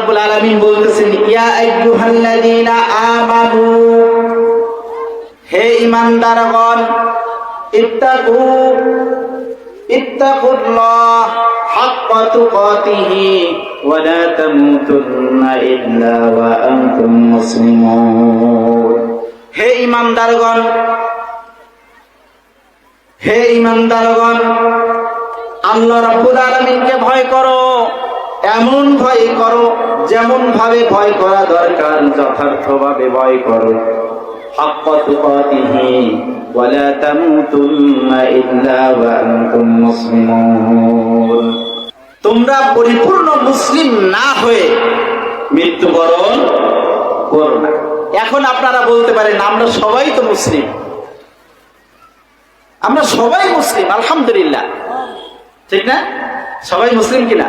রাব্বুল আলামিন বলতেছেন, ইয়া আইয়ুহাল্লাযীনা আমানু, হে ঈমানদারগণ, ইত্তাকু, ইত্তাকুল্লাহ হাক্কা তুকাতিহি ওয়া লা তামুতুন্না ইল্লা ওয়া আনতুম মুসলিমুন। হে ঈমানদারগণ হে ঈমানদারগণ, আল্লাহ রাব্বুল আলামিনকে ভয় করো। এমন ভয় করো যেমন ভাবে ভয় করা দরকার যথার্থভাবে ভয় করো حق تقاته ولا تموتن إلا وأنتم مسلمون তোমরা পরিপূর্ণ মুসলিম না হয়ে মৃত্যুবরণ করো না এখন আপনারা বলতে পারেন আমরা সবাই তো মুসলিম আমরা সবাই মুসলিম আলহামদুলিল্লাহ ঠিক না সবাই মুসলিম কিনা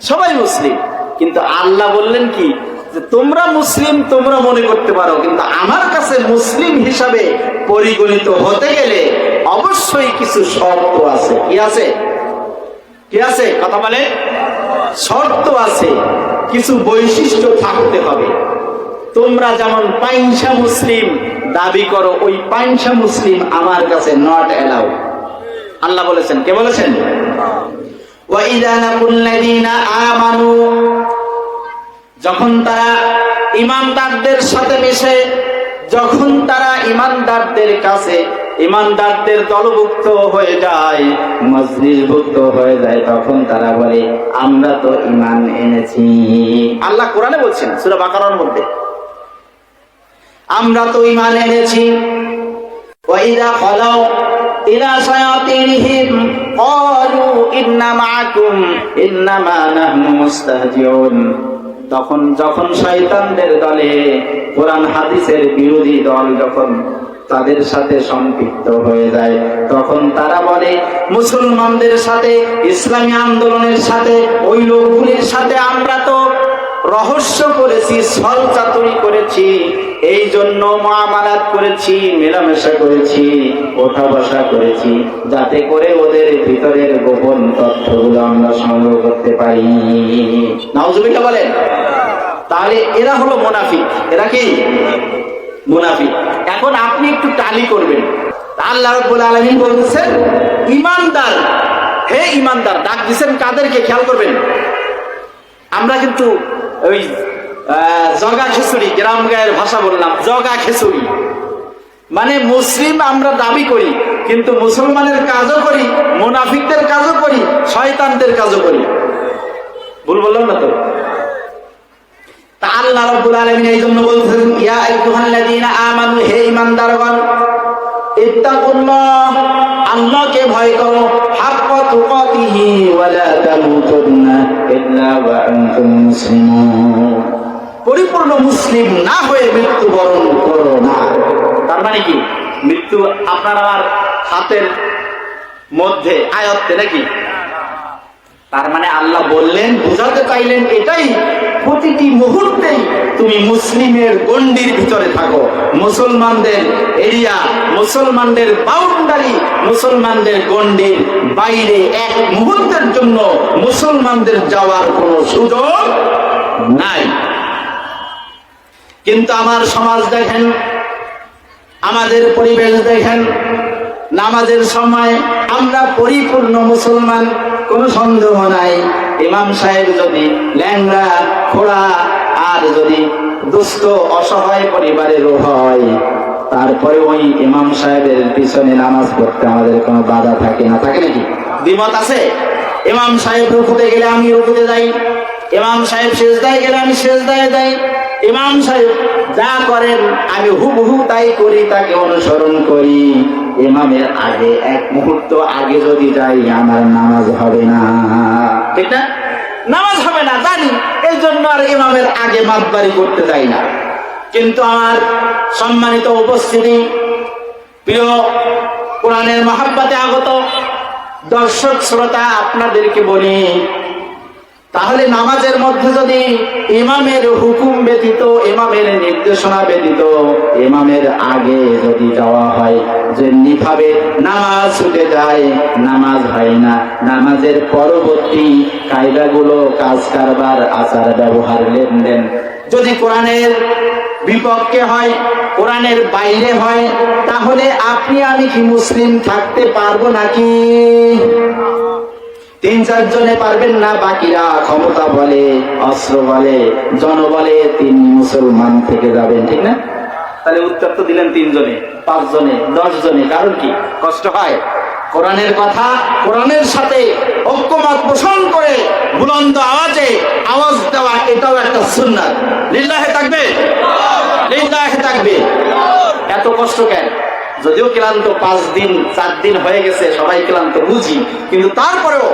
সবাই মুসলিম। কিন্তু আল্লাহ বললেন কি? যে তোমরা মুসলিম, তোমরা মনে করতে পারো, কিন্তু আমার কাছে মুসলিম হিসাবে পরিগণিত হতে গেলে অবশ্যই কিছু শর্ত আছে। কি আছে? কি আছে? কথা বলে? শর্ত আছে, কিছু বৈশিষ্ট্য থাকতে হবে। তোমরা যেমন পাইনসা মুসলিম, দাবি করো, ওই পাইনসা মুসলিম আমার কাছে নট এলাউ আল্লাহ বলেছেন, কে বলেছেন? আমানু। যখন তারা ইমানদারদের সাথে মিশে, যখন তারা ইমানদারদের কাছে, ইমানদারদের দলভুক্ত হয়ে যায়, মসজিদভুক্ত হয়ে যায়, তখন তারা বলে, আমরা তো ইমান এনেছি। আল্লাহ কোরআনে বলছেন, সুরা বাকারর মধ্যে, আমরা তো ইমান এনেছি। ওয়াইদা ফলাও إلى شياطينهم قالوا إنا معكم إنما نحن مستهزئون তখন যখন শয়তানদের দলে কোরআন হাদিসের বিরোধী দল যখন তাদের সাথে সম্পৃক্ত হয়ে যায় তখন তারা বলে মুসলমানদের সাথে ইসলামী আন্দোলনের সাথে ওই লোকগুলির সাথে আমরা তো রহস্য করেছি, ছল চাতুরি করেছি এই জন্য মহামারাত করেছি, মেলামেশা করেছি ওঠা বসা করেছি, যাতে করে ওদের ভিতরের গোপন তথ্যগুলো আমরা সংগ্রহ করতে পারি। নাউজুবিল্লাহ বলেন, তাহলে এরা হলো মুনাফিক। এরা কি? মুনাফিক। এখন আপনি একটু টালি করবেন। আল্লাহ রাব্বুল আলামিন বলতেছেন, ইমানদার, হে ইমানদার, ডাক দিছেন কাদেরকে? খেয়াল করবেন। আমরা কিন্তু ওই জগা খিচুড়ি গ্রাম গায়ের ভাষা বললাম, জগা খিচুড়ি। মানে মুসলিম আমরা দাবি করি, কিন্তু মুসলমানের কাজও করি, মুনাফিকদের কাজও করি, শয়তানদের কাজও করি। ভুল বললাম না তো? তা আল্লাহ রাব্বুল আলামিন এই জন্য বলছেন, ইয়া আইয়ুহাল্লাযীনা আমানু, হে ঈমানদারগণ, ইত্তাকুল্লাহ আল্লাহকে ভয় করো। পরিপূর্ণ মুসলিম না হয়ে মৃত্যুবরণ করো না। তার মানে কি? মৃত্যু আপনার আমার হাতের মধ্যে আয়ত্তে নাকি? তার মানে আল্লাহ বললেন, বোঝাতে চাইলেন এটাই, প্রতিটি মুহূর্তেই তুমি মুসলিমের গন্ডির ভিতরে থাকো। মুসলমানদের এরিয়া, মুসলমানদের বাউন্ডারি মুসলমানদের গন্ডির বাইরে এক মুহূর্তের জন্য মুসলমানদের যাওয়ার কোনো সুযোগ নাই। কিন্তু আমার সমাজ দেখেন, আমাদের পরিবেশ দেখেন, নামাজের সময় আমরা পরিপূর্ণ মুসলমান কোনো সন্দেহ নাই। ইমাম সাহেব যদি ল্যাংড়া, খোড়া, আর যদি দুস্থ, অসহায় পরিবারেরও হয়, তারপরে ওই ইমাম সাহেবের পিছনে নামাজ পড়তে আমাদের কোনো বাধা থাকে না। থাকে নাকি? দ্বিমত আছে? ইমাম সাহেব রুকুতে গেলে আমি রুকুতে যাই। ইমাম সাহেব শেষদায় গেলে আমি শেষদায় যাই। ইমাম সাহেব যা করেন, আমি হুবহু তাই করি, তাকে অনুসরণ করি। ইমামের আগে, এক মুহূর্ত আগে যদি যাই, আমার নামাজ হবে না। ঠিক না? নামাজ হবে না, জানি। এই জন্য আর ইমামের আগে মাতবাড়ি করতে যাই না। কিন্তু আমার সম্মানিত উপস্থিতি, প্রিয় কোরআনের মহাব্বাতে আগত দর্শক শ্রোতা আপনাদেরকে বলি, তাহলে নামাজের মধ্যে যদি ইমামের হুকুম ব্যতীত, ইমামের নির্দেশনা ব্যতীত, ইমামের আগে যদি যাওয়া হয় যেমনি ভাবে নামাজ ছুটে যায়, নামাজ হয় না। নামাজের পরবর্তী কায়দাগুলো, কাজ কারবার, আচার ব্যবহার, লেনদেন। যদি কোরআনের বিপক্ষে হয়, কোরআনের বাইরে হয়, তাহলে আপনি, আমি কি মুসলিম থাকতে পারব নাকি? তিন চারজনে পারবেন না, বাকিরা ক্ষমতা বলে, অস্ত্র বলে জনবলে তিন মুসলমান থেকে যাবেন, ঠিক না? তাহলে উত্তর তো দিলেন তিনজনে পাঁচজনে দশ জনে কারণ কি? কষ্ট হয়। কোরআনের কথা কোরআনের সাথে ঐক্যমত পোষণ করে বুলন্দ আওয়াজে আওয়াজ দেওয়া, এটাও একটা সুন্নাত। লিল্লাহে থাকবে লিল্লাহে থাকবে এত কষ্ট কেন? যদিও ক্লান্ত পাঁচ দিন, চার দিন হয়ে গেছে, সবাই ক্লান্ত, বুঝি। কিন্তু তারপরেও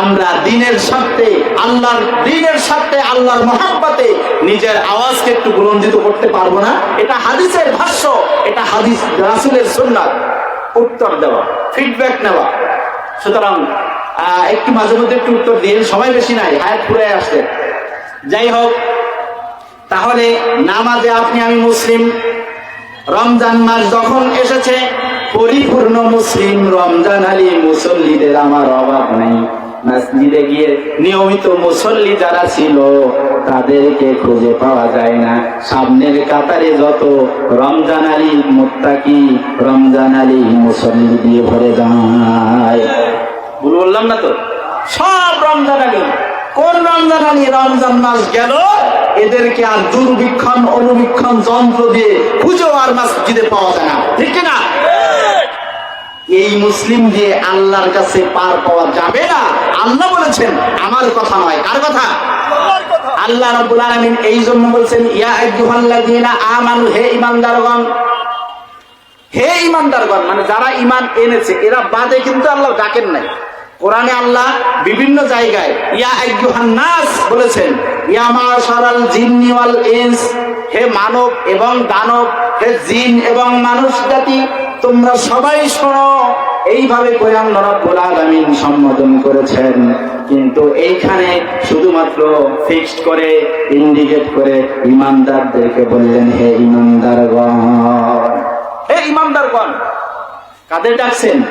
আমরা দিনের স্বার্থে, আল্লাহর দিনের স্বার্থে, আল্লাহর মহাব্বাতে নিজের আওয়াজকে একটু বুলন্দিত করতে পারব না। এটা হাদিসের ভাষ্য, এটা হাদিস রাসুলের সুন্নাত। উত্তর দেওয়া ফিডব্যাক নেওয়া। সুতরাং একটু মাঝে মধ্যে একটু উত্তর দিয়ে সময় বেশি নাই, হায়াত ফুরে আসতে যাই হোক, তাহলে নামাজে আপনি, আমি মুসলিম, রমজান মাস যখন এসেছে, পরিপূর্ণ মুসলিম রমজান আলী মুসল্লিদের আমার অভাব নেই। মসজিদে গিয়ে নিয়মিত মুসল্লি যারা ছিল, তাদেরকে খুঁজে পাওয়া যায় না। সামনের কাতারে যত রমজান আলী মুত্তাকি, রমজান আলী মুসল্লি দিয়ে ভরে যায়। ভুল বললাম না তো? সব রমজান আলী। কোন রমজান আলী? রমজান মাস গেল, এদেরকে আর দুর্বীক্ষণ অনুবীক্ষণ যন্ত্র দিয়ে খুঁজো আর মসজিদে পাওয়া যায় না। ঠিক না এই মুসলিম দিয়ে আল্লাহর কাছে পার পাওয়া যাবে না? আল্লাহ বলেছেন আমার কথা নয়। কার কথা? আল্লাহ রাব্বুল আলামিন এই জন্য বলছেন ইয়া আইয়ুহাল্লাযীনা আমানু হে ঈমানদারগণ। হে ইমানদারগণ মানে যারা ইমান এনেছে এরা বাদে কিন্তু আল্লাহ ডাকেন নাই। কোরআনে আল্লাহ বিভিন্ন জায়গায় ইয়া আইয়ুহান নাস বলেছেন ইয়া মাশারাল জিন্নি ওয়াল ইনস হে মানব এবং দানব হে জিন এবং মানুষ জাতি তোমরা সবাই শোনো, এইভাবে কোরআন রব্বুল আলামিন সম্বোধন করেছেন। কিন্তু এইখানে শুধুমাত্র ফিক্সড করে ইন্ডিকেট করে ইমানদারদেরকে বললেন, হে ইমানদারগণ। হে ইমানদারগণ, কাদের ডাকছেন?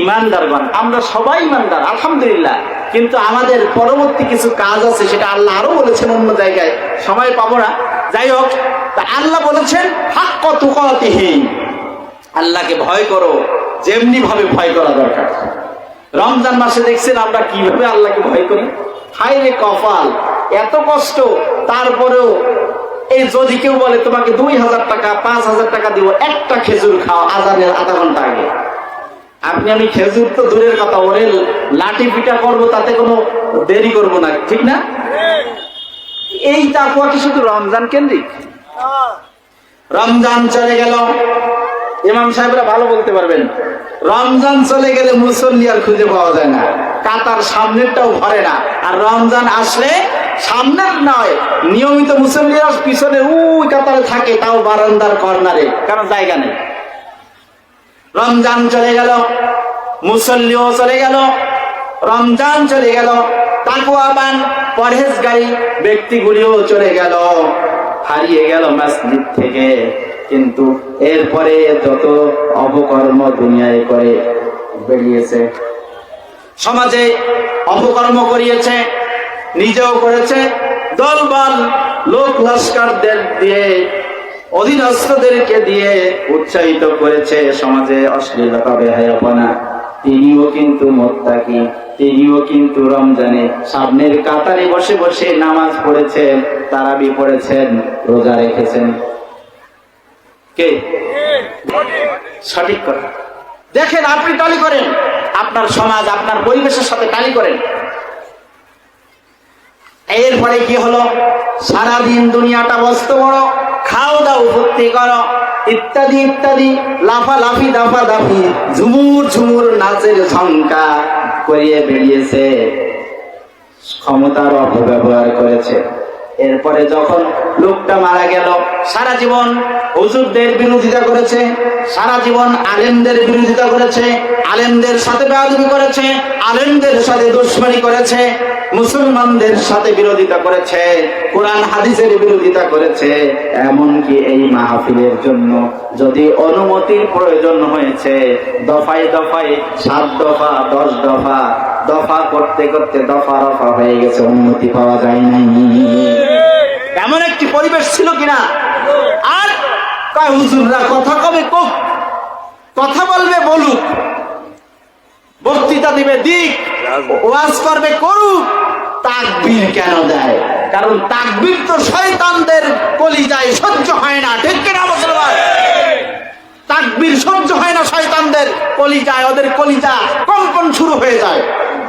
ইমানদারগণ। আমরা সবাই ইমানদার, আলহামদুলিল্লাহ। কিন্তু আমাদের পরবর্তী কিছু কাজ আছে, সেটা আল্লাহ আরও বলেছেন অন্য জায়গায়। সময় পাবো না। যাই হোক, তা আল্লাহ বলেছেন, হাক্ক তুকাতিহি। আল্লাহকে ভয় করো যেমনি ভাবে ভয় করা দরকার। রমজান মাসে দেখছেন আমরা কীভাবে আল্লাহকে ভয় করি? হাই রে কপাল এত কষ্ট। তারপরেও এই যদি কেউ বলে তোমাকে দুই হাজার টাকা পাঁচ হাজার টাকা দিব একটা খেজুর খাও আজানের আধা ঘণ্টা আগে। আপনি আমি খেজুর তো দূরের কথা ওরে লাঠি পিঠা করব তাতে কোনো দেরি করব না ঠিক না? এই তাকুয়া কি শুধু রমজান কেন্দ্রিক? রমজান চলে গেল। ইমাম সাহেবরা ভালো বলতে পারবেন। রমজান চলে গেলে মুসল্লি আর খুঁজে পাওয়া যায় না। কাতার সামনেরটাও ভরে না। আর রমজান আসলে সামনের নয়। নিয়মিত মুসল্লিরা পিছনে উই কাতারে থাকে, তাও বারান্দার কর্নারে, কারণ জায়গা নেই। রমজান চলে গেল, মুসল্লিও চলে গেল, রমজান চলে গেল তাকুয়াবান পরহেজগারী ব্যক্তিগুলিও চলে গেল। হারিয়ে গেল মসজিদ থেকে। কিন্তু এরপরে যত অপকর্ম দুনিয়ায় করে বেরিয়েছে, সমাজে অপকর্ম করিয়েছে, নিজেও করেছে, দলবল, লোক লস্করদের দিয়ে, অধীনস্থদেরকে দিয়ে উৎসাহিত করেছে সমাজে অশ্লীলতা, বেহায়াপনা। তিনিও কিন্তু মোত্তাকি, তিনিও কিন্তু রমজানে সামনের কাতারে বসে বসে নামাজ পড়েছেন, তারাবি পড়েছেন, রোজা রেখেছেন। কে? সঠিক কথা। দেখেন, আপনি টালি করেন। আপনার সমাজ, আপনার পরিবেশের সাথে টালি করেন। এরপরে কি হলো? সারাদিন দুনিয়াটা বস্ত বড়। খাও দাও, ভর্তি করো। ইত্যাদি ইত্যাদি। লাফালাফি দাফা দাফি ঝুমুর ঝুমুর নাচের ঝঙ্কা করিয়ে বেরিয়েছে। ক্ষমতার অপব্যবহার করেছে। এরপরে যখন লোকটা মারা গেল, সারা জীবন হুজুরদের বিরোধিতা করেছে, সারা জীবন আলেমদের বিরোধিতা করেছে, আলেমদের সাথে বেয়াদবি করেছে, আলেমদের সাথে দুশ্মনী করেছে, মুসলমানদের সাথে বিরোধিতা করেছে, কোরআন হাদিসের বিরোধিতা করেছে, এমনকি এই মাহফিলের জন্য যদি অনুমতির প্রয়োজন হয়েছে, দফায় দফায় সাত দফা, দশ দফা দফা করতে করতে দফা রফা হয়ে গেছে, অনুমতি পাওয়া যায় নাই। এমন একটি পরিবেশ ছিল কিনা? আর হুজুররা কথা কবে কোক কথা বলবে বলুক। বক্তৃতা দিবে দিক। ওয়াজ করবে করুক। তাকবীর কেন দেয়? কারণ তাকবীর তো শয়তানদের কলিজায় সহ্য হয় না। ঠিক কিনা, মুসলমান? তাকবীর সহ্য হয় না শয়তানদের কলিজায়। ওদের কলিজা কম্পন শুরু হয়ে যায়।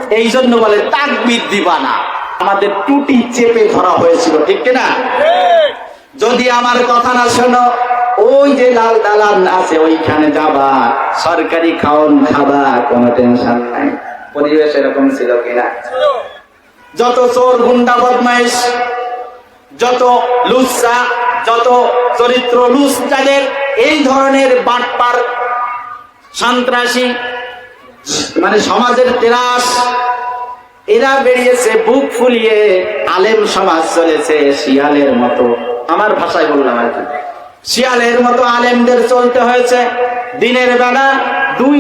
এই জন্য বলে তাকবীর দিবা না। আমাদের টুটি চেপে ধরা হয়েছিল, ঠিক কিনা? যদি আমার কথা না শোনো, ওই যে লাল দালান আছে, ওইখানে যাবা, সরকারি খাওন খাবা, কোনো টেনশন নাই। পরিবেশ এরকম ছিল কিনা? যত চোর, গুন্ডা, বদমাইশ, যত লুচ্চা যত চরিত্র লুস যাদের এই ধরনের বাটপার সন্ত্রাসী মানে সমাজের তেরাস এরা বেরিয়েছে, বুক ফুলিয়ে আলেম সমাজ চলেছে শিয়ালের মতো। আমার ভাষায় বললাম আর কি। শিয়ালের মতো আলেমদের চলতে হয়েছে। দিনের বেলা দুই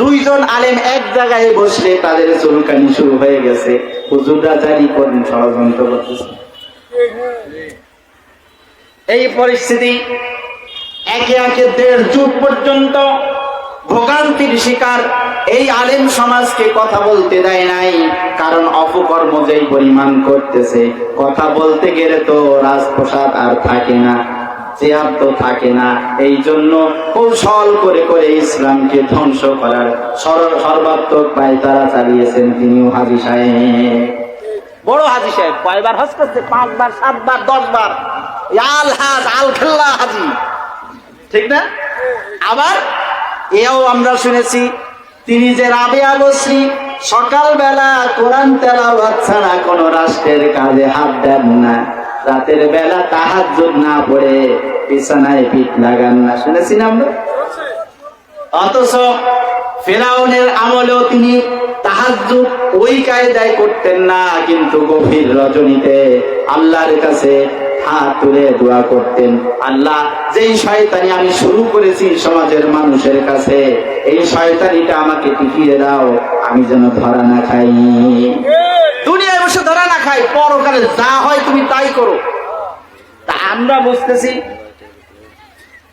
দুইজন আলেম এক জায়গায় বসলে তাদের চুলকানি শুরু হয়ে গেছে। হুজুররা জারি করেন, ষড়যন্ত্র করতেছে। এই পরিস্থিতি একে একে দেড় যুগ পর্যন্ত ভোগান্তির শিকার এই আলেম সমাজকে কথা বলতে দেয় নাই। কারণ অপকর্ম যেই পরিমাণ করতেছে, কথা বলতে গেলে তো রাজপ্রসাদ আর থাকে না, চেয়ার তো থাকে না। এই জন্য কৌশল করে করে ইসলামকে ধ্বংস করার সর- সর্বাত্মক পায় চালিয়েছেন তিনিও হাজি সাহেব। বড় হাজি সাহেব, কয়বার হজ করছে? পাঁচবার, সাতবার, দশবার। আল হাজ, আল খেল্লা হাজি। ঠিক না? আবার এও আমরা শুনেছি, তিনি যে রাবেয়া বসরি সকালবেলা কোরআন তেলাওয়াত ছাড়া কোন রাষ্ট্রের কাজে হাত দেন না। রাতের বেলা তাহাজ্জুদ না পড়ে বিছানায় পিঠ লাগান না। শুনেছি না আমরা? অথচ ফেরাউনের আমলেও তিনি তাহাজ্জুদ ওই কায়দায় করতেন না, কিন্তু গভীর রজনীতে আল্লাহর কাছে হাত তুলে দোয়া করতেন। আল্লাহ, যেই শয়তানি আমি শুরু করেছি সমাজের মানুষের কাছে, এই শয়তানিটা আমাকে টিকিয়ে দাও, আমি যেন ধরা না খাই। দুনিয়ায় বসে ধরা না খাই, পরকালে যা হয় তুমি তাই করো। তা আমরা বুঝতেছি,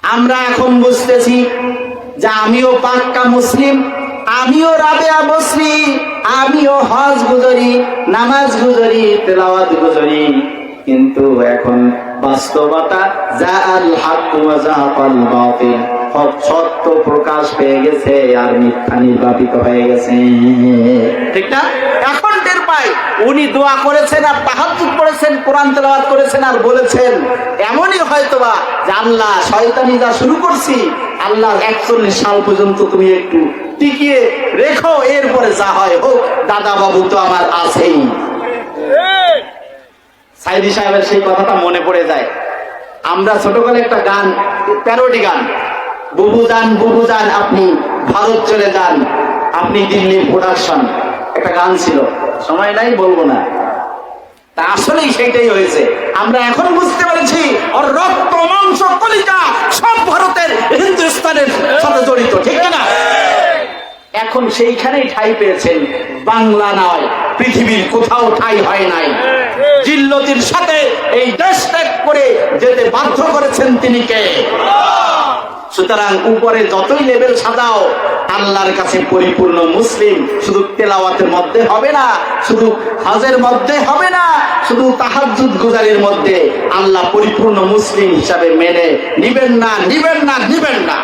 আমরা এখন বুঝতেছি যে আমিও পাক্কা মুসলিম, আমিও রাবেয়া বসরি, আমিও হজ গুজরি, নামাজ গুজরি, তেলাওয়াত গুজরি। কিন্তু এখন বাস্তবতা যা আল হাক বাতিল সত্য প্রকাশ পেয়ে গেছে আর মিথ্যা নির্বাপিত হয়ে গেছে। ঠিক না? এখন টের পাই, উনি দোয়া করেছেন আর তাহাজ্জুদ করেছেন, কোরআন তেলাওয়াত করেছেন আর বলেছেন, এমনই হয়তোবা যে আল্লাহ শয়তানি যা শুরু করছি, আল্লাহ একচল্লিশ সাল পর্যন্ত তুমি একটু টিকিয়ে রেখো, এরপরে যা হয় হোক দাদা বাবু তো আমার আছেই। সাইদি সাহেবের সেই কথাটা মনে পড়ে যায়। আমরা ছোটবেলায় একটা গান প্যারোডি গান। বুবু যান বুবু যান আপনি ভারত চলে যান আপনি দিল্লির প্রোডাকশন একটা গান ছিল সময় নাই বলব না। তা আসলেই সেইটাই হয়েছে। আমরা এখন বুঝতে পেরেছি ওর রক্ত মাংস কলিজা সব ভারতের হিন্দুস্তানের সাথে জড়িত ঠিক না এখন সেইখানেই ঠাই পেয়েছেন বাংলা নয়। পৃথিবীর কোথাও ঠাই হয় নাই। জিল্লতির সাথে এই দেশ ত্যাগ করে যেতে বাধ্য করেছেন তিনি কে? সুতরাং উপরে যতই লেভেল সাজাও, আল্লাহর কাছে পরিপূর্ণ মুসলিম শুধু তেলাওয়াতের মধ্যে হবে না, শুধু হাজের মধ্যে হবে না, শুধু তাহাজ্জুদ গুজারির মধ্যে আল্লাহ পরিপূর্ণ মুসলিম হিসাবে মেনে নিবেন না নিবেন না নিবেন না।